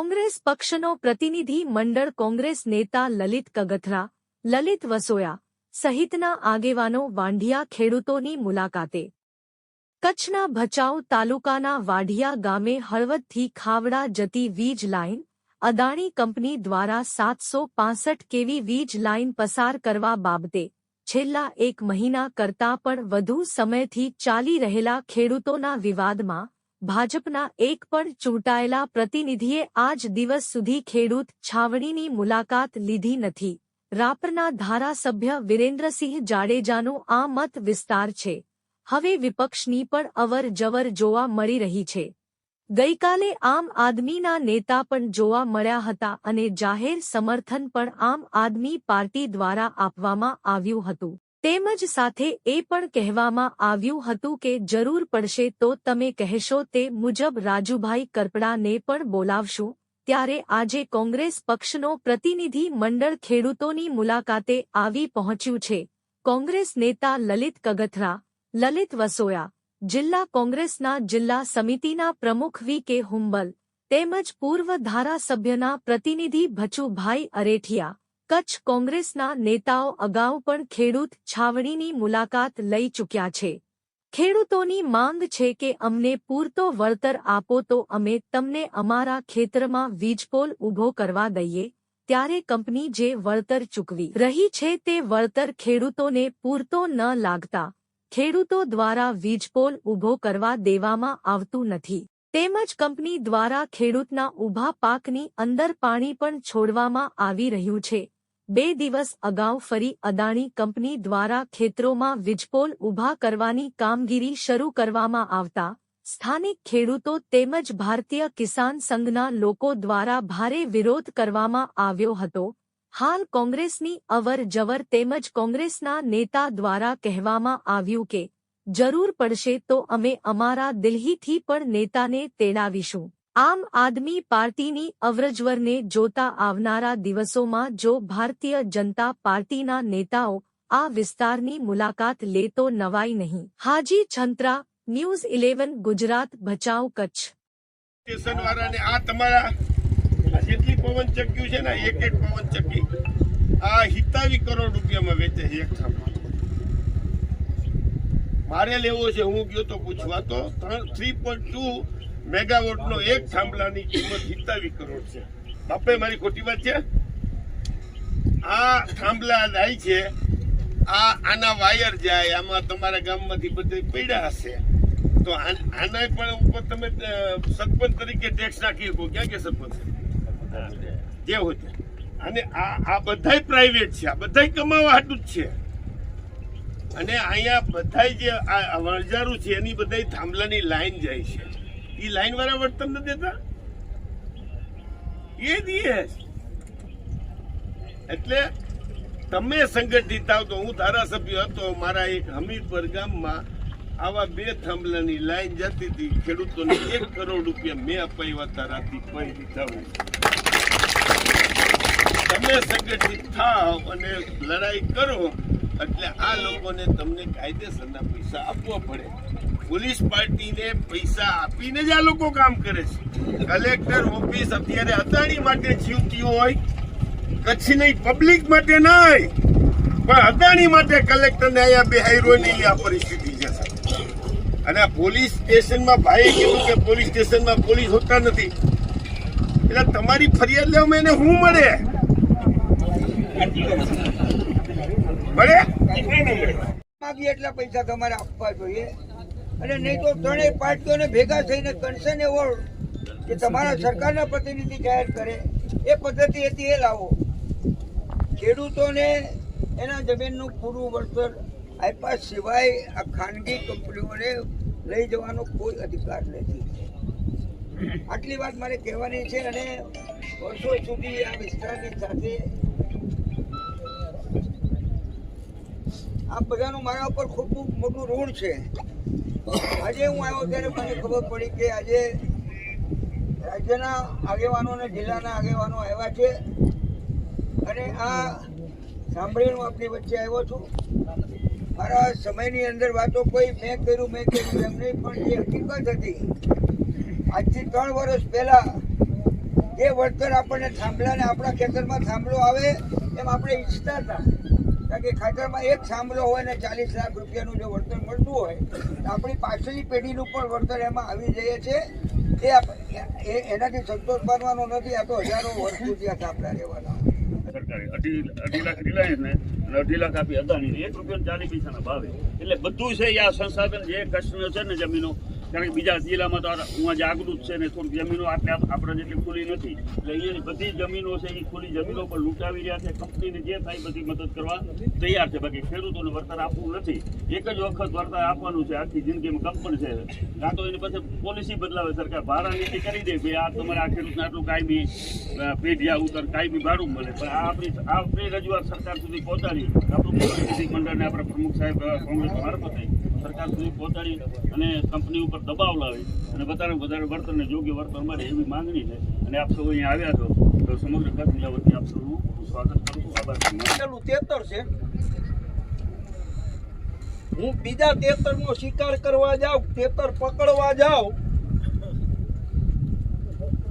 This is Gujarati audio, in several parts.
કોંગ્રેસ પક્ષનો પ્રતિનિધિ મંડળ કોંગ્રેસ નેતા લલિત કગથરા, લલિત વસોયા સહિતના આગેવાનો વાંઢિયા ખેડૂતોની મુલાકાતે. કચ્છના ભચાઉ તાલુકાના વાઢિયા ગામે હળવદથી ખાવડા જતી વીજ લાઇન અદાણી કંપની દ્વારા સાતસો પાસઠ કેવી વીજ લાઇન પસાર કરવા બાબતે છેલ્લા એક મહિના કરતાં પણ વધુ સમયથી ચાલી રહેલા ખેડૂતોના વિવાદમાં ભાજપના એક પણ ચૂંટાયેલા પ્રતિનિધિએ આજ દિવસ સુધી ખેડૂત છાવણીની મુલાકાત લીધી નથી. રાપરના ધારાસભ્ય વિરેન્દ્રસિંહ જાડેજાનું આ મત વિસ્તાર છે. હવે વિપક્ષની પણ અવર જવર જોવા મળી રહી છે. ગઈકાલે આમ આદમીના નેતા પણ જોવા મળ્યા હતા અને જાહેર સમર્થન પણ આમ આદમી પાર્ટી દ્વારા આપવામાં આવ્યું હતું. તેમજ સાથે એ પણ કહેવામાં આવ્યું હતું કે જરૂર પડશે તો તમે કહેશો તે મુજબ રાજુભાઈ કરપડાને પણ બોલાવશું. ત્યારે આજે કોંગ્રેસ પક્ષનો પ્રતિનિધિ મંડળ ખેડૂતોની મુલાકાતે આવી પહોંચ્યું છે. કોંગ્રેસ નેતા લલિત કગથરા, લલિત વસોયા, જિલ્લા કોંગ્રેસના જિલ્લા સમિતિના પ્રમુખ વી કે હુંબલ તેમજ પૂર્વ ધારાસભ્યના પ્રતિનિધિ ભચુભાઈ અરેઠિયા કચ્છ કોંગ્રેસના નેતાઓ અગાઉ પણ ખેડૂત છાવણીની મુલાકાત લઈ ચૂક્યા છે. ખેડૂતોની માંગ છે કે અમને પૂરતો વળતર આપો તો અમે તમને અમારા ખેતરમાં વીજપોલ ઊભો કરવા દઈએ, ત્યારે કંપની જે વળતર ચૂકવી રહી છે તે વળતર ખેડૂતોને પૂરતો ન લાગતા, ખેડૂતો દ્વારા વીજપોલ ઊભો કરવા દેવામાં આવતું નથી. તેમજ કંપની દ્વારા ખેડૂતના ઊભા પાકની અંદર પાણી પણ છોડવામાં આવી રહ્યું છે. બે દિવસ અગાઉ ફરી અદાણી કંપની દ્વારા ખેતરોમાં વીજપોલ ઊભા કરવાની કામગીરી શરૂ કરવામાં આવતા સ્થાનિક ખેડૂતો તેમજ ભારતીય કિસાન સંઘના લોકો દ્વારા ભારે વિરોધ કરવામાં આવ્યો હતો. હાલ કોંગ્રેસની અવર જવર તેમજ કોંગ્રેસના નેતા દ્વારા કહેવામાં આવ્યું કે, જરૂર પડશે તો અમે અમારા દિલ્હીથી પણ નેતાને તેડાવીશું. આમ આદમી પાર્ટીની અવરજવરને જોતા આવનારા દિવસોમાં જો ભારતીય જનતા પાર્ટીના નેતાઓ આ વિસ્તારની મુલાકાત લે તો નવાઈ નહીં. Haji Chhantra, News Eleven, Gujarat, Bhachau, Kutch. Station વાળાને આ તમારા જેટલી પવન ચક્કી છે ને, એક એક પવન ચક્કી. આ હિતાવી કરોડ રૂપિયામાં વેચે છે એક મારે લેવો છે, હું ગયો તો પૂછવા. તો થ્રી પોઈન્ટ ટુ મેગાવોટનો એક થાંભલાની કિંમત સિત્તાવીસ કરોડ છે. બાપે, મારી ખોટી વાત છે? આ થાંભલા જાય છે, આ આના વાયર જાય, આમાં તમારા ગામમાંથી બધે પડ્યા હશે. તો આન- પણ ઉપર તમે સરપંચ તરીકે ટેક્સ નાખી શકો. ક્યાં કે સરપંચ? જે હોય. અને આ આ બધાય પ્રાઇવેટ છે. આ બધાય કમાવા હાટું જ છે. અને અહીંયા બધાય જે આ વણઝારું છે, એની બધાય થાંભલાની લાઈન જાય છે. એ લાઈન વાળા વર્તન નથી દેતા? એ દીએ. એટલે તમે સંગઠિત આવ તો હું ધારાસભ્ય હતો, મારા એક હમીરપર ગામમાં આવા બે થાંભલાની લાઈન જતી હતી, ખેડૂતોને એક કરોડ રૂપિયા મેં અપાવ્યા હતા રાતી પૈ દીધા તમે સંગઠિત થાવ અને લડાઈ કરો, એટલે આ લોકોને તમને કાયદેસરના પૈસા આપવા પડે. પોલીસ પાર્ટીને પૈસા આપીને જ આ લોકો કામ કરે છે. કલેક્ટર, ઓફિસ અત્યારે અદાણી માટે જીવતી હોય કચ્છની પબ્લિક માટે નહીં. પણ અદાણી માટે કલેક્ટરને અહીંયા બેહાર્યો નહીં આ પરિસ્થિતિ છે. અને પોલીસ સ્ટેશનમાં ભાઈ કીધું કે પોલીસ સ્ટેશનમાં પોલીસ હોતા નથી. એટલે તમારી ફરિયાદ લેવામાં એને શું મળે? મળે? એટલા પૈસા તમારે આપવા જોઈએ. અને નહીં તો ત્રણેય પાર્ટીઓને ભેગા થઈને કન્સર્ન એવોર્ડ કે તમારા સરકારના પ્રતિનિધિ જાહેર કરે. એ પદ્ધતિ હતી એ લાવો. ખેડૂતોને એના જમીનનું પૂરું વળતર આપ્યા સિવાય આ ખાનગી કંપનીઓને લઈ જવાનો કોઈ અધિકાર નથી. આટલી વાત મારે કહેવાની છે અને વર્ષો સુધી આ વિસ્તારની સાથે આ બધાનું મારા ઉપર ખૂબ મોટું ઋણ છે. આજે હું આવ્યો ત્યારે મને ખબર પડી કે આજે રાજ્યના આગેવાનો અને જિલ્લાના આગેવાનો આવ્યા છે. અને આ સાંભળીને હું આપણી વચ્ચે આવ્યો છું. મારા સમયની અંદર વાતો કોઈ મેં કર્યું મેં કર્યું એમ નહીં, પણ જે હકીકત હતી, આજથી ત્રણ વર્ષ પહેલા જે વળતર આપણને થાંભલાને આપણા ખેતરમાં થાંભલો આવે એમ આપણે ઈચ્છતા હતા. કે ખાતરમાં એક સાંભળો હોય ને ચાલીસ લાખ રૂપિયાનું જો વળતર મળતું હોય, તો આપણી પાછળની પેઢીનું પણ વળતર એમાં આવી જાય છે. એ એનાથી સંતોષ માનવાનો નથી, આ તો હજારો વર્ષ સુધી આ થાંભલા રહેવાના. સરકારે અઢી અઢી લાખ રિલાયન્સ અને અઢી લાખ આપી અદાણી એક રૂપિયા ચાલીસ પૈસાના ભાવે. એટલે બધું છે આ સંસાધન જે કચ્છનો છે ને જમીનો કારણ કે બીજા જિલ્લામાં તો હું જાગૃત છે ને થોડીક જમીનો આટલે આપ- આપણે જેટલી ખુલ્લી નથી. એટલે અહીંયાની બધી જમીનો છે, એ ખુલ્લી જમીનો પર લૂંટાવી રહ્યા છે. કંપનીને જે થાય બધી મદદ કરવા તૈયાર છે. બાકી ખેડૂતોને વળતર આપવું નથી. એક જ વખત વળતર આપવાનું છે. આખી જિંદગીમાં કંપની છે. કાં તો એની પાસે પોલિસી બદલાવે સરકાર. ભાડા નીતિ કરી દે ભાઈ આ તમારે આ ખેડૂતને આટલું કાયમી પેઢિયા ઉતર કાયમી ભાડું મળે. પણ આ આપણી આપણી રજૂઆત સરકાર સુધી પહોંચાડી. આપણું મંડળને આપણા પ્રમુખ સાહેબ કોંગ્રેસ મારફતે. સરકાર સુધી પહોંચાડી અને કંપની ઉપર દબાવ લાવી અને વધારે વધારે વળતરને યોગ્ય વળતર મળે એવી માંગણી છે. અને આપ સૌ અહીંયા આવ્યા છો તો સમગ્ર કચ્છ જિલ્લા વતી આપ સૌનું સ્વાગત કરું છું. આભાર તેતર છે. હું બીજા તેતર નો શિકાર કરવા જાઉં, તેતર પકડવા જાઉં,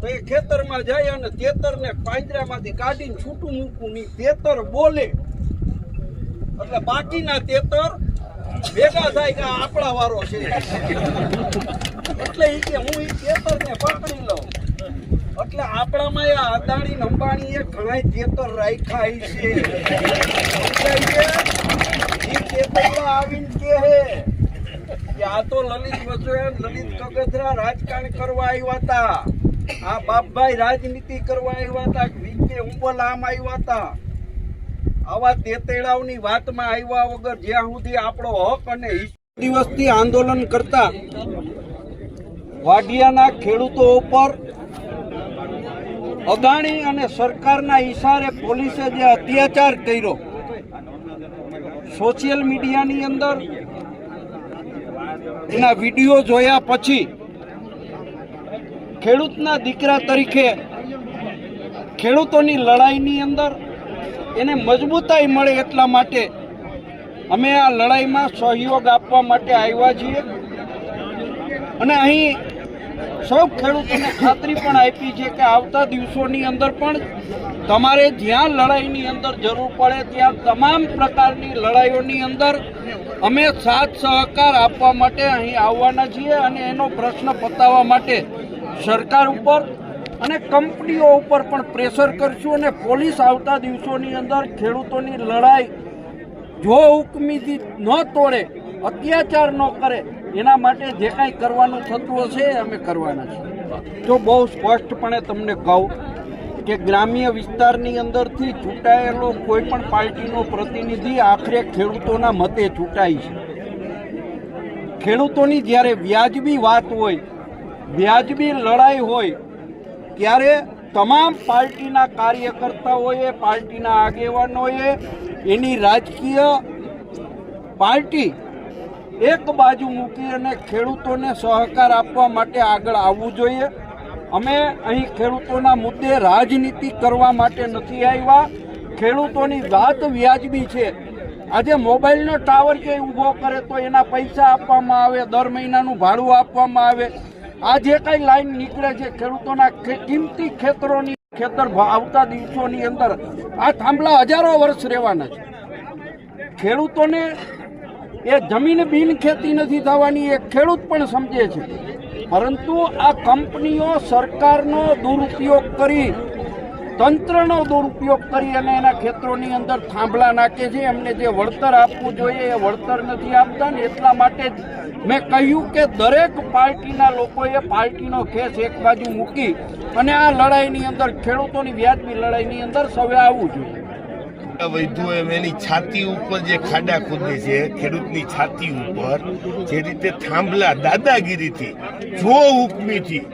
તો એ ખેતરમાં જાય અને તેતર ને પાંજરામાંથી કાઢીને છૂટું મૂકું. ની તેતર બોલે. એટલે બાકીના તેતર ભેગા થાય કે આપણા વારો છે. એટલે લઉં. એટલે આપણામાં એ અંબાણી એ ઘણા છે. કે આ તો લલિત વસોયા લલિત કગથરા રાજકારણ કરવા આવ્યા હતા. આ બાપભાઈ રાજનીતિ કરવા આવ્યા હતા વિકે ઉંબલ આમ આવ્યા હતા. આવા તેતેડાઓની વાતમાં આવ્યા વગર જ્યાં સુધી આપણો હક અને દિવસથી આંદોલન કરતા વાડિયાના ખેડૂતો ઉપર અદાણી અને સરકારના ઈશારે પોલીસે જે અત્યાચાર કર્યો, સોશિયલ મીડિયાની અંદર, એના વીડિયો જોયા પછી ખેડૂતના દીકરા તરીકે ખેડૂતોની લડાઈની અંદર એને મજબૂતાઈ મળે એટલા માટે અમે આ લડાઈમાં સહયોગ આપવા માટે આવ્યા છીએ. અને અહીં સૌ ખેડૂતોને ખાતરી પણ આપી છે કે આવતા દિવસોની અંદર પણ તમારે જ્યાં લડાઈની અંદર જરૂર પડે ત્યાં તમામ પ્રકારની લડાઈઓની અંદર અમે સાથ સહકાર આપવા માટે અહીં આવવાના છીએ અને એનો પ્રશ્ન પતાવવા માટે સરકાર ઉપર અને કંપનીઓ ઉપર પણ પ્રેશર કરશું અને પોલીસ આવતા દિવસોની અંદર ખેડૂતોની લડાઈ જો હુકમીથી ન તોડે, અત્યાચાર ન કરે, એના માટે જે કાંઈ કરવાનું થતું હશે અમે કરવાના છીએ. તો બહુ સ્પષ્ટપણે તમને કહું કે ગ્રામ્ય વિસ્તારની અંદરથી ચૂંટાયેલો કોઈ પણ પાર્ટીનો પ્રતિનિધિ આખરે ખેડૂતોના મતે ચૂંટાય છે. ખેડૂતોની જ્યારે વ્યાજબી વાત હોય, વ્યાજબી લડાઈ હોય ત્યારે તમામ પાર્ટીના કાર્યકર્તાઓએ, પાર્ટીના આગેવાનોએ એની રાજકીય પાર્ટી એક બાજુ મૂકી અને ખેડૂતોને સહકાર આપવા માટે આગળ આવવું જોઈએ. અમે અહીં ખેડૂતોના મુદ્દે રાજનીતિ કરવા માટે નથી આવ્યા. ખેડૂતોની વાત વ્યાજબી છે. આજે મોબાઈલનો ટાવર કે ઊભો કરે તો એના પૈસા આપવામાં આવે, દર મહિનાનું ભાડું આપવામાં આવે. આ જે કઈ લાઈન નીકળે છે, ખેડૂતોના કિંમતી ખેતરોની ખેતર આવતા દિવસોની અંદર આ થાંભલા હજારો વર્ષ રહેવાના છે. ખેડૂતોને એ જમીન બિન ખેતી નથી થવાની, એ ખેડૂત પણ સમજે છે. પરંતુ આ કંપનીઓ સરકારનો દુરુપયોગ કરી તંત્રનો દુરુપયોગ કરી અને એના ખેતરોની અંદર થાંભલા નાખે છે. એમને જે વળતર આપવું જોઈએ એ વળતર નથી આપતા ને એટલા માટે જ મેં કહ્યું કે દરેક પાર્ટીના લોકોએ પાર્ટીનો ખેસ એક બાજુ મૂકી અને આ લડાઈની અંદર, ખેડૂતોની વ્યાજબી લડાઈની અંદર સૌએ આવવું જોઈએ. વૈધો એમ એની છાતી ઉપર જે ખાડા ખોદે છે, ખેડૂતની છાતી ઉપર, જે રીતે થાંભલા દાદાગીરીથી, જો હુકમીથી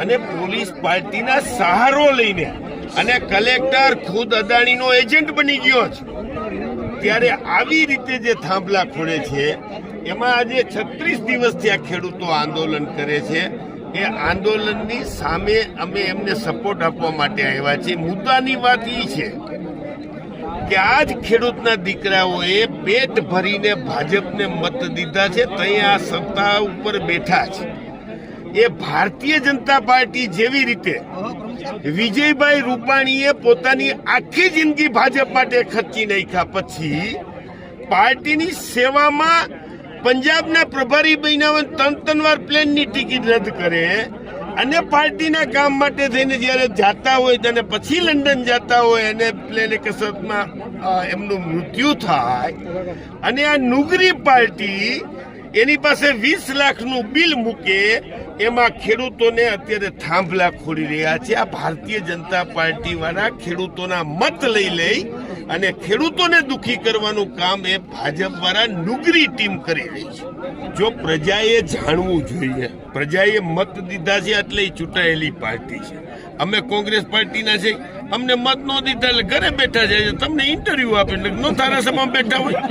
અને પોલીસ પાર્ટીના સહારો લઈને અને કલેક્ટર ખુદ અદાણીનો એજન્ટ બની ગયો છે. ત્યારે આવી રીતે જે થાંભલા ખોડે છે, એમાં આજે છત્રીસ દિવસથી આ ખેડૂતો આંદોલન કરે છે. એ આંદોલનની સામે અમે એમને સપોર્ટ આપવા માટે આવ્યા છીએ. મુદ્દાની વાત એ છે કે આ જ ખેડૂતના દીકરાઓએ પેટ ભરીને ભાજપને મત દીધા છે. ત્યાં આ સત્તા ઉપર બેઠા છે. એ ભારતીય જનતા પાર્ટી જેવી રીતે વિજયભાઈ રૂપાણીએ પોતાની આખી જિંદગી ભાજપ માટે ખર્ચી નાખ્યા પછી પાર્ટીની સેવામાં પંજાબના પ્રભારી બન્યા ત્રણ ત્રણ વાર પ્લેનની ટિકિટ રદ કરે અને પાર્ટીના કામ માટે થઈને જ્યારે જાતા હોય અને પછી લંડન જાતા હોય અને પ્લેન કસરતમાં એમનું મૃત્યુ થાય. અને આ નુગરી પાર્ટી એની પાસે વીસ લાખનું બિલ મૂકે, એમાં ખેડૂતોને અત્યારે થાંભલા ખોડી રહ્યા છે. આ ભારતીય જનતા પાર્ટી વાળા ખેડૂતોના મત લઈ લઈ અને ખેડૂતોને દુખી કરવાનું કામ એ ભાજપ વાળા નુગરી ટીમ કરી રહી છે. જો પ્રજાએ જાણવું જોઈએ, પ્રજાએ મત દીધા છે એટલે ચૂંટાયેલી પાર્ટી છે. અમે કોંગ્રેસ પાર્ટીના છે અમને મત ન દીધા એટલે ઘરે બેઠા છે. તમને ઇન્ટરવ્યુ આપે નો ધારાસભામાં બેઠા હોય.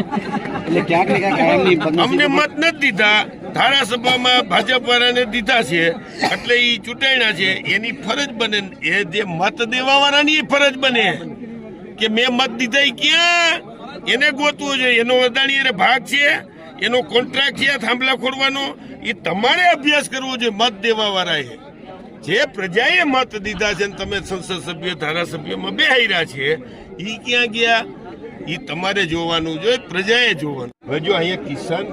એટલે ક્યાંક ને ક્યાંક અમને મત નથી દીધા. ધારાસભામાં ભાજપ વાળાને દીધા છે. એટલે એ ચૂંટાણા છે. એની ફરજ બને એ જે મત દેવા વાળાની ફરજ બને. કે મેં મત દીધા એ ક્યાં? એને ગોતવું જોઈએ એનો અદાણી એને ભાગ છે. એનો કોન્ટ્રાક્ટ છે. થાંભલા ખોડવાનો એ તમારે અભ્યાસ કરવો જોઈએ મત દેવા વાળાએ જે પ્રજાએ મત દીધા છે તમે સંસદ સભ્ય, ધારાસભ્યમાં બેહાર્યા છે એ ક્યાં ગયા? એ તમારે જોવાનું જોઈએ પ્રજાએ જોવાનું. હવે જો અહીંયા કિસાન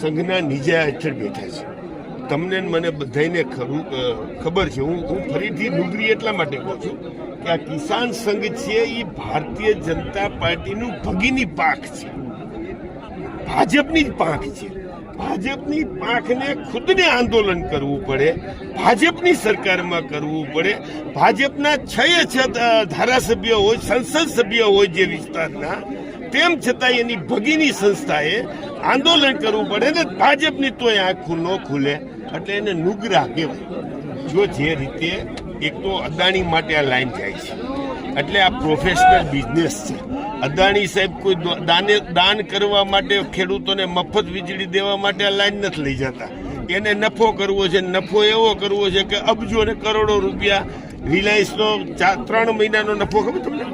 સંઘના નીજા હેઠળ બેઠા છે. તમને મને બધાને ખબર છે. હું હું ફરીથી ડુંગરી એટલા માટે કહું છું કે આ કિસાન સંઘ છે એ ભારતીય જનતા પાર્ટીનું ભગીની પાંખ છે. ભાજપની જ પાંખ છે. ભાજપની પાંખને ખુદને આંદોલન કરવું પડે, ભાજપની સરકારમાં કરવું પડે. ભાજપના છ છ ધારાસભ્ય હોય, સંસદ સભ્ય હોય જે વિસ્તારના, તેમ છતાં એની ભગીની સંસ્થાએ આંદોલન કરવું પડે ને ભાજપની તોય આંખ ન ખુલે. એટલે એને નુગરા કહેવાય. જો જે રીતે એક તો અદાણી માટે આ લાઈન જાય છે. એટલે આ પ્રોફેશનલ બિઝનેસ છે. અદાણી સાહેબ કોઈ દાને દાન કરવા માટે ખેડૂતોને મફત વીજળી દેવા માટે આ લાઈન નથી લઈ જતા. એને નફો કરવો છે, નફો એવો કરવો છે કે અબજો અને કરોડો રૂપિયા રિલાયન્સનો ત્રણ મહિનાનો નફો ખબર તમને?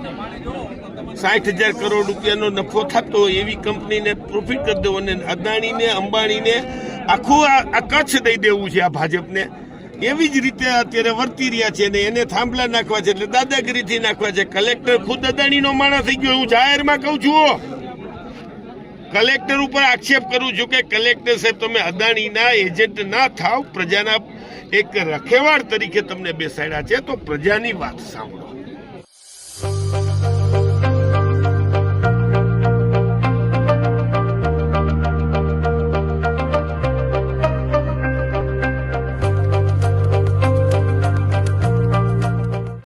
સાઠ હજાર કરોડ રૂપિયાનો નફો થતો હોય એવી કંપનીને પ્રોફિટ કરી દેવો અને અદાણીને, અંબાણીને આખું આ કચ્છ દઈ દેવું છે આ ભાજપને. એવી જ રીતે અત્યારે વર્તી રહ્યા છે ને એને થાંભલા નાખવા છે, એટલે દાદાગીરીથી નાખવા છે. કલેક્ટર ખુદ અદાણીનો માણસ થઈ ગયો. હું જાહેરમાં કહું છું કલેક્ટર ઉપર આક્ષેપ કરું છું કે કલેક્ટર સાહેબ, તમે અદાણીના એજન્ટ ના થાવ. પ્રજાના એક રખેવાળ તરીકે તમને બેસાડ્યા છે. તો પ્રજાની વાત સાંભળો.